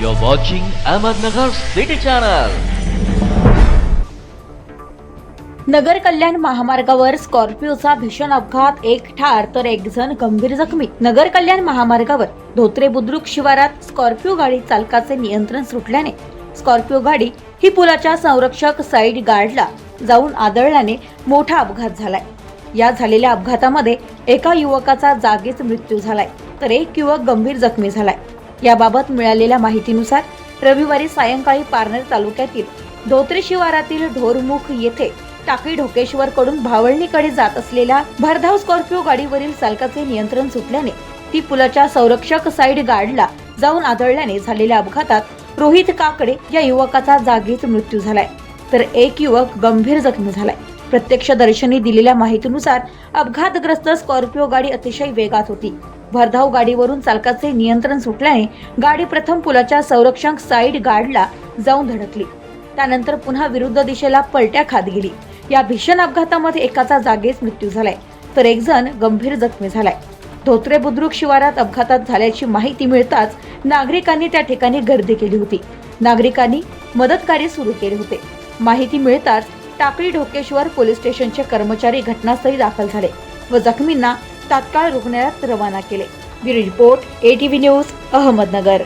You're watching Ahmednagar City Channel. नगर कल्याण महामार्गावर स्कॉर्पिओचा भीषण अपघात एक ठार तर एक जण गंभीर जखमी. नगर कल्याण महामार्गावर धोत्रे बुद्रुक शिवारात स्कॉर्पिओ गाडी चालकाचे नियंत्रण सुटल्याने स्कॉर्पिओ गाडी ही पुलाच्या संरक्षक साईड गार्डला जाऊन आदळल्याने मोठा अपघात झालाय. या झालेल्या अपघातामध्ये एका युवकाचा जागीच मृत्यू झालाय तर एक युवक गंभीर जखमी झालाय. याबाबत मिळालेल्या माहितीनुसार रविवारी सायंकाळी पारनेर तालुक्यातील धोत्रे शिवारातील ढोरमुख येथे टाकळी ढोकेश्वर कडून भावळणीकडे जात असलेल्या भरधाव स्कॉर्पिओ गाडीवरील चालकाचे नियंत्रण सुटल्याने ती पुलाच्या संरक्षक साईड गार्डला जाऊन आदळल्याने झालेल्या अपघातात रोहित काकडे या युवकाचा जागीच मृत्यू झालाय. तर एक युवक गंभीर जखमी झालाय. प्रत्यक्षदर्शनी दिलेल्या माहितीनुसार अपघातग्रस्त स्कॉर्पिओ गाडी अतिशय वेगात होती. भरधाव गाडीवरून चालकाचे नियंत्रण सुटल्याने गाडी प्रथम पुलाच्या संरक्षक साईड गार्डला जाऊन धडकली. त्यानंतर पुन्हा विरुद्ध दिशेला पलट्या खात गेली. या भीषण अपघातामध्ये एकाचा जागीच मृत्यू झालाय. तर एक जण गंभीर जखमी झालाय. धोत्रे बुद्रुक शिवारात अपघातात झाल्याची माहिती मिळताच नागरिकांनी त्या ठिकाणी गर्दी केली होती. नागरिकांनी मदत कार्य सुरू केले होते. माहिती मिळताच टाकळी ढोकेश्वर पोलीस स्टेशनचे कर्मचारी घटनास्थळी दाखल झाले व जखमींना तात्काळ रुग्णालयात रवाना केले. Bureau report ATV news Ahmednagar.